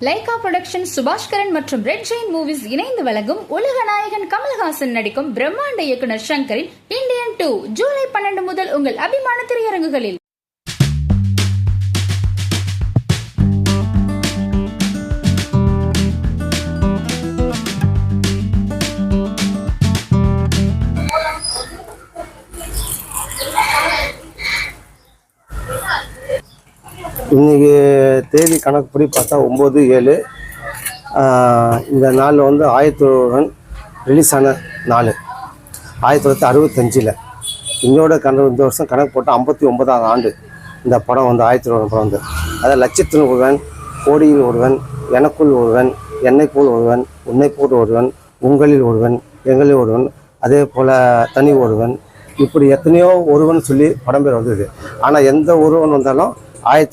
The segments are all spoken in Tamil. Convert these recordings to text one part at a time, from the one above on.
லைகா புரொடக்ஷன் சுபாஷ்கரன் மற்றும் ரெட் ஜெயின் மூவிஸ் இணைந்து வழங்கும் உலக நாயகன் கமல்ஹாசன் நடிக்கும் பிரம்மாண்ட இயக்குனர் சங்கரின் இந்தியன் டூ ஜூலை பன்னெண்டு முதல் உங்கள் அபிமான திரையரங்குகளில். இன்றைக்கி தேதி கணக்குப்படி பார்த்தா ஒம்பது ஏழு. இந்த நாளில் வந்து ஆயிரத்தி தொள்ளாயிரம் ரிலீஸ் ஆன நாள். ஆயிரத்தி தொள்ளாயிரத்தி அறுபத்தஞ்சில். இன்னோட கணக்கு இந்த வருஷம் கணக்கு போட்டால் ஐம்பத்தி ஒன்பதாவது ஆண்டு. இந்த படம் வந்து ஆயிரத்தி தொள்ளாயிரம் படம் வந்து. அதாவது லட்சத்தில் ஒருவன் கோடியில் ஒருவன் எனக்குள் ஒருவன் என்னை போல் ஒருவன் உன்னை போல் ஒருவன் உங்களில் ஒருவன் எங்களில் ஒருவன் அதே போல் தனி ஒருவன். இப்படி எத்தனையோ ஒருவன் சொல்லி படம் பேர் வந்தது. ஆனால் எந்த ஒருவன் வந்தாலும்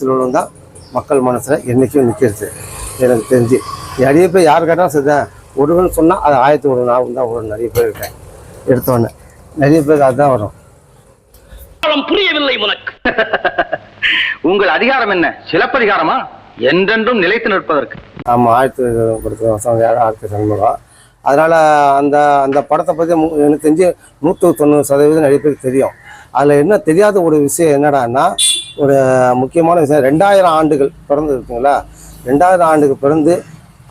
ஒருவன் தான் மக்கள் மனசில் என்றைக்கும் நிற்கிறது எனக்கு தெரிஞ்சு நிறைய பேர் யார் கேட்டாலும் சரிதான் ஒருவன் சொன்னால் அது ஆயிரத்தி ஒருவன் நான் தான் ஒரு நிறைய பேர் இருக்கேன். எடுத்தோன்னே நிறைய பேர் அதுதான் வரும். புரியவில்லை உனக்கு. உங்கள் அதிகாரம் என்ன? சிலப்பதிகாரமா? என்றென்றும் நிலைத்து நிற்பதற்கு. ஆமாம் ஆயிரத்தி படத்தில் வருஷம் ஆயிரத்தி சண்முகம் அதனால் அந்த அந்த படத்தை பற்றி எனக்கு தெரிஞ்சு நூற்று தொண்ணூறு சதவீதம் நிறைய பேருக்கு தெரியும். அதில் என்ன தெரியாத ஒரு விஷயம் என்னடான்னா ஒரு முக்கியமான விஷயம். ரெண்டாயிரம் ஆண்டுகள் பிறந்து இருக்குங்களா? ரெண்டாயிரம் ஆண்டுக்கு பிறந்து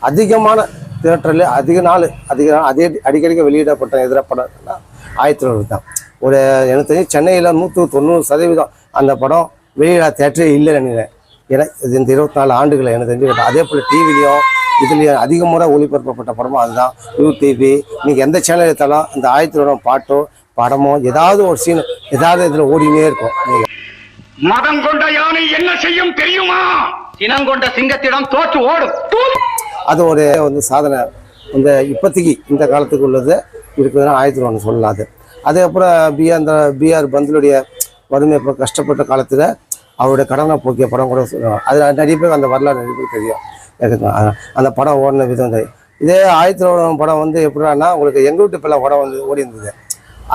அதிகமான தியேட்டரில் அதிக நாள் அதிக நாள் அதே அடிக்கடிக்க வெளியிடப்பட்ட எதிர படம்னா ஆயிரத்தி தொள்ளாயிரத்தி தான். ஒரு எனக்கு தெரிஞ்சு சென்னையில் நூற்று தொண்ணூறு சதவீதம் அந்த படம் வெளியிட தேட்டரே இல்லை நினைக்கிறேன். ஏன்னா இது இந்த இருபத்தி நாலு ஆண்டுகளை எனக்கு தெரிஞ்சு அதே போல் டிவிலையும் இதுலேயும் அதிக முறை ஒளிபரப்பப்பட்ட படமும் அதுதான். யூடிவி நீங்கள் எந்த சேனல் எடுத்தாலும் அந்த ஆயிரத்தி தொள்ளாயிரம் பாட்டோ படமோ ஏதாவது ஒரு சீன் ஏதாவது இதில் ஓடினே இருக்கும். நீங்கள் மதம் கொண்ட யானை என்ன செய்யும் தெரியுமா? சினம் கொண்ட சிங்கத்திடம் தோற்று ஓடும். அது ஒரு வந்து சாதனை. இந்த இப்போதைக்கு இந்த காலத்துக்கு உள்ளது. இருக்குதுன்னா ஆயிரத்தி ஒன்று சொல்லலாம் அது அதே அப்புறம் பிஆர் அந்த பிஆர் பந்துலுடைய வறுமை இப்போ கஷ்டப்பட்ட காலத்தில் அவருடைய கடனை போக்கிய படம் கூட சொல்லுவாங்க அதில் நிறைய பேர் அந்த வரலாறு நிறைய பேர் தெரியும். எனக்கு அந்த படம் ஓடின விதம் தெரியும். இதே ஆயிரத்தி படம் வந்து எப்படின்னா உங்களுக்கு எங்கள் வீட்டு பிள்ளை படம் வந்து ஓடி இருந்தது.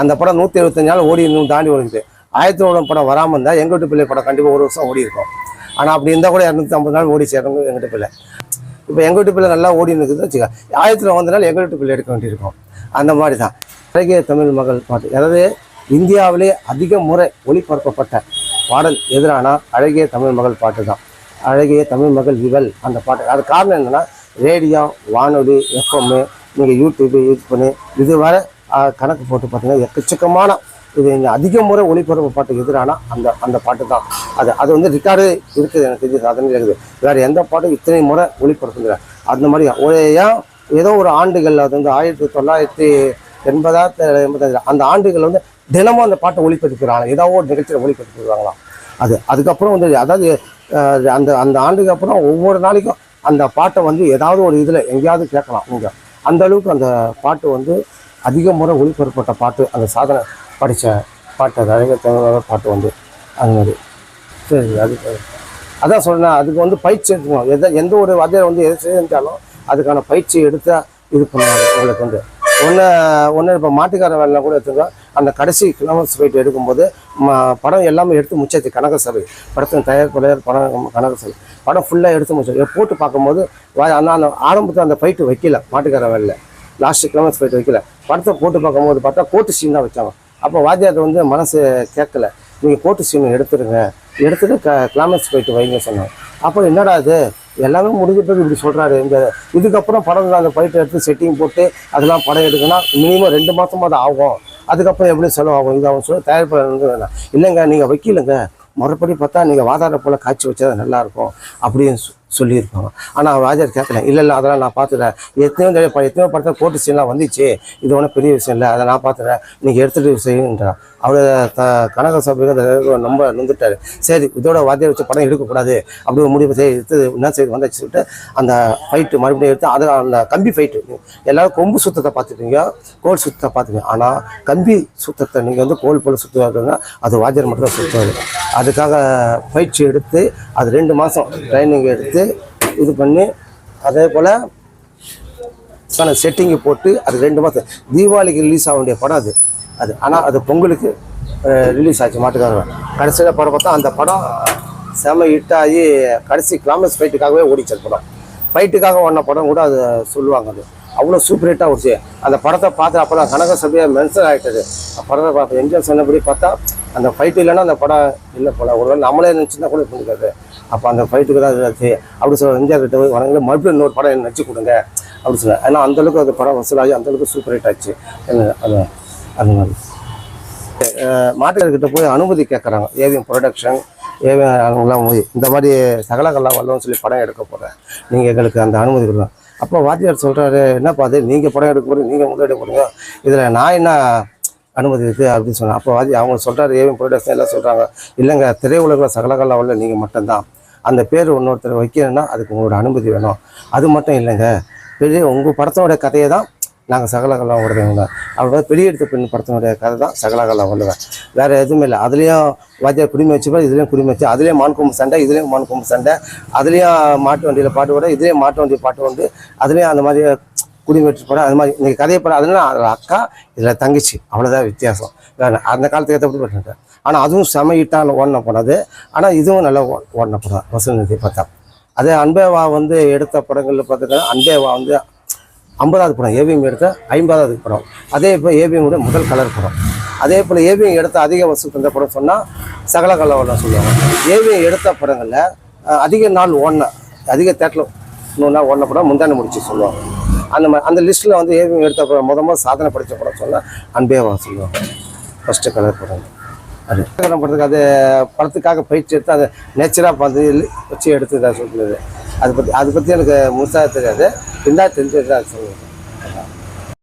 அந்த படம் நூற்றி எழுபத்தஞ்சு நாள் ஓடி இன்னும் தாண்டி ஓடிக்குது ஆயிரத்தி தொள்ளாயிரம் படம் வராமல் இருந்தால் எங்கள் வீட்டு பிள்ளை படம் கண்டிப்பாக ஒரு வருஷம் ஓடி இருக்கும். ஆனால் அப்படி இருந்தால் கூட இரநூத்தி ஐம்பது நாள் ஓடி சேரும் எங்கள் பிள்ளை. இப்போ எங்கள் வீட்டு பிள்ளை நல்லா ஓடி நிற்குது வச்சுக்க ஆயிரத்தில் வந்தனால எங்கள் வீட்டு பிள்ளை எடுக்க வேண்டியிருக்கும். அந்த மாதிரி தான் அழகிய தமிழ் மகள் பாட்டு. அதாவது இந்தியாவிலே அதிக முறை ஒளிபரப்பப்பட்ட பாடல் எதிரானா அழகிய தமிழ் மகள் பாட்டு தான் அழகிய தமிழ் மகள் இவள் அந்த பாட்டு. அது காரணம் என்னென்னா ரேடியோ வானொலி எஃப்எம்மு நீங்கள் யூடியூப்பு யூஸ் பண்ணி இதுவரை கணக்கு போட்டு பார்த்தீங்கன்னா எக்கச்சக்கமான இது இங்கே அதிக முறை ஒளிபரப்பு பாட்டுக்கு எதிரான அந்த அந்த பாட்டு தான் அது அது வந்து ரிக்கார்டு இருக்குது எனக்கு தெரிஞ்சு. சாதனை இருக்குது? வேறு எந்த பாட்டும் இத்தனை முறை ஒளிபரப்புங்கிற அந்த மாதிரி ஒரே ஏன் ஏதோ ஒரு ஆண்டுகள் அது வந்து ஆயிரத்தி தொள்ளாயிரத்தி எண்பதாயிரத்தி எண்பத்தஞ்சு அந்த ஆண்டுகள் வந்து தினமும் அந்த பாட்டை ஒளிபரப்புகிறாங்க ஏதாவது ஒரு நிகழ்ச்சியில் ஒளிபரப்புகிறாங்களாம் அது அதுக்கப்புறம் வந்து அதாவது அந்த அந்த ஆண்டுக்கு அப்புறம் ஒவ்வொரு நாளைக்கும் அந்த பாட்டை வந்து ஏதாவது ஒரு இதில் எங்கேயாவது கேட்கலாம். நீங்கள் அந்த அளவுக்கு அந்த பாட்டு வந்து அதிக முறை ஒளிபரப்பட்ட பாட்டு. அந்த சாதனை படித்த பாட்டு அது அழகிய பாட்டு வந்து அது மாதிரி. சரி அது அதான் சொன்னேன் அதுக்கு வந்து பயிற்சி எடுக்கணும். எதை எந்த ஒரு வாத்தியார் வந்து எது செஞ்சாலும் அதுக்கான பயிற்சி எடுத்தால் இது பண்ணுவாங்க உங்களுக்கு வந்து. ஒன்று ஒன்று இப்போ மாட்டுக்கார வேலை கூட எடுத்துங்க அந்த கடைசி கிளம்பர்ஸ் போயிட்டு எடுக்கும்போது படம் எல்லாமே எடுத்து முடிச்சது கனக சபை. படத்தின் தயார் தயாரிப்பாளர் படம் கனக சபை. படம் ஃபுல்லாக எடுத்து முடிச்சது. போட்டு பார்க்கும்போது ஆனால் அந்த ஆரம்பத்தில் அந்த ஃபைட்டு வைக்கல மாட்டுக்கார வேலையில். லாஸ்ட் கிளம்பர்ஸ் ஃபைட் வைக்கல. படத்தை போட்டு பார்க்கும்போது பார்த்தா கோட்டு சீன் தான் வச்சாங்க. அப்போ வாத்தியார்கிட்ட வந்து மனசு கேட்கல. நீங்கள் போட்டு சீன் எடுத்துருங்க. எடுத்துட்டு க கிளாமக்ஸ் போயிட்டு வைங்க சொன்னாங்க. அப்போ என்னடா இது? எல்லாமே முடிஞ்ச பிறகு இப்படி சொல்கிறாரு இந்த இதுக்கப்புறம் படம் அந்த பைட்டை எடுத்து செட்டிங் போட்டு அதெல்லாம் படம் எடுக்கணும்னா மினிமம் ரெண்டு மாதமாக அது ஆகும். அதுக்கப்புறம் எப்படி செலவாகும்? இதாகும் சொல்லி தயாரிப்பாளர் வந்து வேணாம். இல்லைங்க நீங்கள் வைக்கலங்க. மறுபடி பார்த்தா நீங்கள் வாதாட போல் காய்ச்சி வச்சா நல்லாயிருக்கும் அப்படின்னு சொல்லியிருப்பாங்க. ஆனால் ராஜா கேட்கல இல்லை இல்லை அதெல்லாம் நான் பார்த்துட்டேன் எத்தனையோ தடவை எத்தனையோ படத்தில் கோர்ட்டு சீன்லாம் வந்துச்சு. இது ஒன்றும் பெரிய விஷயம் இல்லை. அதை நான் பார்த்துட்டேன் நீங்கள் எடுத்துகிட்டு செய்யுன்றான் அவர் த கனக சபைக்கு ரொம்ப நின்றுட்டார் சரி இதோட வாத்தியை வச்சு படம் எடுக்கக்கூடாது. அப்படி ஒரு முடிவு செய்ய எடுத்து என்ன செய்து வந்தாச்சு சொல்லிட்டு அந்த ஃபைட்டு மறுபடியும் எடுத்து அதில் அந்த கம்பி ஃபைட்டு எல்லோரும் கொம்பு சுத்தத்தை பார்த்துட்டீங்க கோல் சுத்தத்தை பார்த்துங்க ஆனால் கம்பி சுத்தத்தை நீங்கள் வந்து கோல் போல் சுற்றுவாங்கன்னா அது வாத்தியார் மட்டும் தான் சுற்றுவார் அதுக்காக பயிற்சி எடுத்து அது ரெண்டு மாதம் ட்ரைனிங் எடுத்து இது பண்ணி அதே போல் சொன்ன செட்டிங்கு போட்டு அது ரெண்டு மாதம் தீபாவளிக்கு ரிலீஸ் ஆக வேண்டிய படம் அது. அது ஆனால் அது பொங்கலுக்கு ரிலீஸ் ஆச்சு மாட்டுக்காரன் கடைசியில் படம் பார்த்தா அந்த படம் செம ஹிட் ஆகி கடைசி கிளாமஸ் ஃபைட்டுக்காகவே ஓடிச்சு அந்த படம். ஃபைட்டுக்காக ஓடின படம் கூட அது சொல்லுவாங்க அது. அவ்வளோ சூப்பர் ஹிட்டாக ஓடிச்சு. அந்த படத்தை பார்த்து அப்போ தான் கனக சபையாக மென்சன் ஆகிட்டது படத்தை பார்த்து எம்ஜிஆர் சொன்னபடி பார்த்தா அந்த ஃபைட்டு இல்லைன்னா அந்த படம் இல்லை போல. ஒருவேளை நம்மளே நினச்சிருந்தா கூட பண்ணிக்காது அப்போ அந்த ஃபைட்டுக்கு தான் இதாச்சு அப்படி சொல்ல எம்ஜிஆர் கிட்ட போய் வரங்களே மறுபடியும் இன்னொரு படம் என்ன நடிச்சு கொடுங்க அப்படின்னு சொன்னேன் ஏன்னா அந்தளவுக்கு அந்த படம் வசூலாகி அந்தளவுக்கு சூப்பர் ஹிட் ஆச்சு. என்ன- அது அது மாதிரி. மாட்டுக்கிட்ட போய் அனுமதி கேட்குறாங்க ஏவிஎம் ப்ரொடக்ஷன் ஏவிஎம் அவங்களாம் போய் இந்த மாதிரி சகலகெல்லாம் வரலன்னு சொல்லி படம் எடுக்க போகிறேன் நீங்கள் எங்களுக்கு அந்த அனுமதி கொடுங்க. அப்போ வாத்தியார் சொல்கிறாரு என்னப்பா அது? நீங்கள் படம் எடுக்க போகிறீங்க நீங்கள் முதல் எடுக்க போகிறீங்க இதில் நான் என்ன அனுமதி இருக்குது அப்படின்னு சொன்னேன் அப்போ வாதி அவங்க சொல்கிறாரு ஏவிஎம் ப்ரொடக்ஷன் எல்லாம் சொல்கிறாங்க இல்லைங்க திரையுலகில் சகலகல்லாம் வரல நீங்கள் மட்டும்தான். அந்த பேர் இன்னொருத்தர் வைக்கணும்னா அதுக்கு உங்களோட அனுமதி வேணும். அது மட்டும் இல்லைங்க. பெரிய உங்கள் படத்தோட கதையை தான் நாங்கள் சகலகலாம் ஓடுறவங்க. அவ்வளோ பெரிய எடுத்த பெண் படத்தினுடைய கதை தான் சகலகலாம் ஓடுவேன் வேறு எதுவுமே இல்லை. அதுலேயும் வாத்தியார் குடிமை வச்சுப்பா இதுலேயும் குடிமை வச்சு அதுலேயும் மான் கொம்பு சண்டை இதுலேயும் மான் கொம்பு சண்டை அதுலேயும் மாட்டு வண்டியில் பாட்டு ஓட இதுலேயும் மாட்டு வண்டி பாட்டு உண்டு அதுலேயும் அந்த மாதிரி குடிமை படம் அது மாதிரி இன்றைக்கி கதையை படம் அதனால அக்கா இதில் தங்கச்சி. அவ்வளோதான் வித்தியாசம். வேணாம் அந்த காலத்துக்கு ஏற்றப்படி பண்ணிட்டேன் ஆனால் அதுவும் செம ஹிட்டான ஓடின படம் அது. ஆனால் இதுவும் நல்லா ஓ- ஓடின படம் வசூல் பார்த்தா. அதே அன்பேவா வந்து எடுத்த படங்களில் பார்த்துட்டா அன்பேவா வந்து ஐம்பதாவது படம் ஏபிஎம் எடுத்த ஐம்பதாவது படம். அதே இப்போ ஏவிஎம் முதல் கலர் படம். அதே போல் ஏபிஎம் எடுத்த அதிக வசூல் தந்த படம் சொன்னால் சகல கலவரம் சொல்லுவாங்க. ஏபிஎம் எடுத்த படங்களில் அதிக நாள் ஓடின அதிக தேட்டரில் நூறு நாள் ஓடின படம் முந்தானி முடிச்சு சொல்லுவாங்க. அந்த மாதிரி அந்த லிஸ்ட்டில் வந்து ஏபிஎம் எடுத்த படம் மொதல் சாதனை படித்த படம் சொன்னால் அன்பேவா சொல்லுவாங்க. ஃபஸ்ட்டு கலர் படம். படத்துக்கு அது படத்துக்காக பயிற்சி எடுத்து அதை நேச்சராக பார்த்து வச்சு எடுத்து தான் சொல்லுது அதை பற்றி அதை பற்றி எனக்கு முழுசாக தெரியாது. இருந்தால் தெரிஞ்சது தான் சொல்லுவேன்